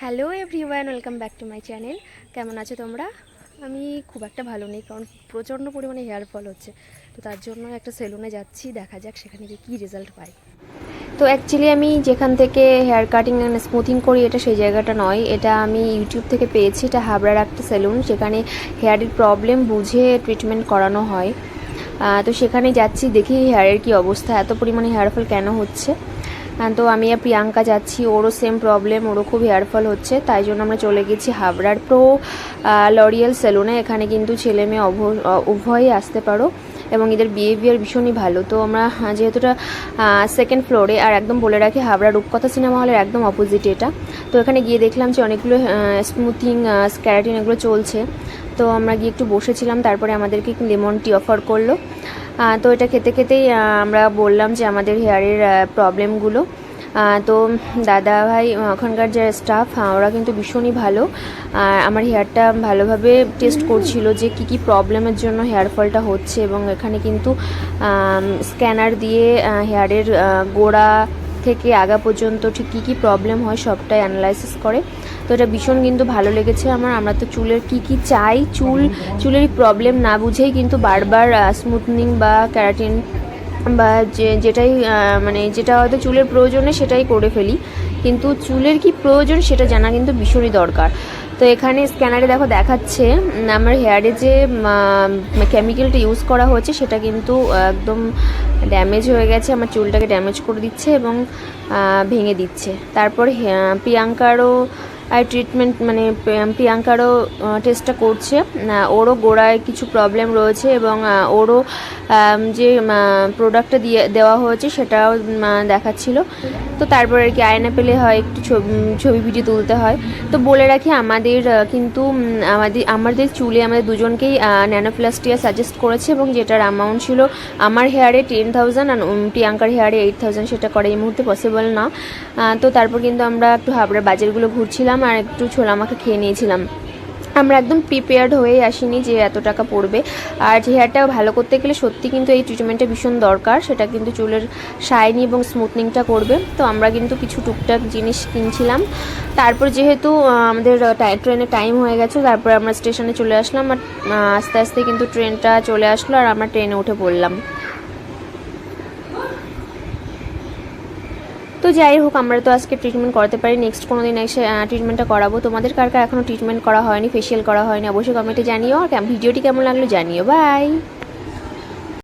Hello everyone, welcome back to my channel. কেমন আছো তোমরা? আমি খুব একটা ভালো নেই, কারণ প্রচণ্ড পরিমাণে হেয়ার ফল হচ্ছে। তো তার জন্য একটা সেলুনে যাচ্ছি, দেখা যাক সেখানে গিয়ে কী রেজাল্ট পাই। তো অ্যাকচুয়ালি আমি যেখান থেকে হেয়ার কাটিং অ্যান্ড স্মুথিং করি, এটা সেই জায়গাটা নয়। এটা আমি ইউটিউব থেকে পেয়েছি, এটা হাবড়ার একটা সেলুন সেখানে হেয়ারের প্রবলেম বুঝে ট্রিটমেন্ট করানো হয়। তো সেখানে যাচ্ছি, দেখি হেয়ারের কি অবস্থা, এত পরিমাণে হেয়ার ফল কেন হচ্ছে। তো আমি আর প্রিয়াঙ্কা যাচ্ছি, ওরও সেম প্রবলেম ওরও খুব হেয়ার ফল হচ্ছে, তাই জন্য আমরা চলে গেছি হাবড়ার প্রো লরিয়াল সেলুনে এখানে কিন্তু ছেলে মেয়ে উভয়ই আসতে পারো এবং এদের বিহেভিয়ার ভীষণই ভালো। তো আমরা যেহেতুটা সেকেন্ড ফ্লোরে আর একদম বলে রাখি, হাবড়া রূপকথা সিনেমা হলের একদম অপোজিটে এটা। তো এখানে গিয়ে দেখলাম যে অনেকগুলো স্মুথিং স্ক্যারাটিন এগুলো চলছে। তো আমরা গিয়ে একটু বসেছিলাম, তারপরে আমাদেরকে লেমন টি অফার করল। তো এটা খেতে খেতেই আমরা বললাম যে আমাদের হেয়ারের প্রবলেমগুলো। তো দাদা ভাই ওখানকার যে স্টাফ ওরা কিন্তু ভীষণই ভালো। আর আমার হেয়ারটা ভালোভাবে টেস্ট করছিল যে কি কি প্রবলেমের জন্য হেয়ার ফলটা হচ্ছে এবং এখানে কিন্তু স্ক্যানার দিয়ে হেয়ারের গোড়া থেকে আগা পর্যন্ত ঠিক কী কী প্রবলেম হয় সবটাই অ্যানালাইসিস করে। তো এটা ভীষণ কিন্তু ভালো লেগেছে আমার। আমরা তো চুলের কি কি চাই, চুল, চুলের প্রবলেম না বুঝেই কিন্তু বারবার স্মুথনিং বা ক্যারাটিন বা যে, যেটাই মানে যেটা হয়তো চুলের প্রয়োজনে সেটাই করে ফেলি। কিন্তু চুলের কি প্রয়োজন সেটা জানা কিন্তু ভীষণই দরকার। তো এখানে স্ক্যানারে দেখো দেখাচ্ছে আমার হেয়ারে যে কেমিক্যালটা ইউজ করা হয়েছে, সেটা কিন্তু একদম ড্যামেজ হয়ে গেছে, আমার চুলটাকে ড্যামেজ করে দিচ্ছে এবং ভেঙে দিচ্ছে। তারপর প্রিয়াঙ্কারও আর ট্রিটমেন্ট মানে প্রিয়াঙ্কারও টেস্টটা করছে। ওরও গোড়ায় কিছু প্রবলেম রয়েছে এবং ওরও যে প্রোডাক্টটা দিয়ে, দেওয়া হয়েছে সেটাও দেখাচ্ছিল। তো তারপর আর কি আয়না পেলে হয়, একটু ছবি ছবি ভিডিও তুলতে হয়। তো বলে রাখি, আমাদের কিন্তু আমাদের আমাদের চুলে আমাদের দুজনকেই ন্যানোপ্লাস্টিয়া সাজেস্ট করেছে এবং যেটার অ্যামাউন্ট ছিল আমার হেয়ারে টেন থাউজেন্ড আর প্রিয়াঙ্কার হেয়ারে এইট থাউজেন্ড সেটা করে এই মুহূর্তে পসিবল না। তো তারপর কিন্তু আমরা একটু হাবড়ার বাজারগুলো ঘুরছিলাম। আর একটু ছোলা মাখা খেয়ে নিয়েছিলাম। আমরা একদম প্রিপেয়ার্ড হয়ে আসিনি যে এত টাকা পড়বে। আর হেয়ারটা ভালো করতে গেলে সত্যি কিন্তু এই ট্রিটমেন্টটা ভীষণ দরকার। সেটা কিন্তু চুলের শাইনি এবং স্মুথনিংটা করবে। তো আমরা কিন্তু কিছু টুকটাক জিনিস কিনছিলাম। তারপর যেহেতু আমাদের ট্রেনের টাইম হয়ে গেছে, তারপর আমরা স্টেশনে চলে আসলাম। আর আস্তে আস্তে কিন্তু ট্রেনটা চলে আসলো আর আমরা ট্রেনে উঠে পড়লাম। তো যাই হোক, আমরা তো আজকে ট্রিটমেন্ট করতে পারি। নেক্সট কোনো দিন এসে ট্রিটমেন্টটা করাবো। তোমাদের কার কার এখনও ট্রিটমেন্ট করা হয়নি ফেশিয়াল করা হয়নি, অবশ্যই কমেন্টে জানিও। আর ভিডিওটি কেমন লাগল জানিও। বাই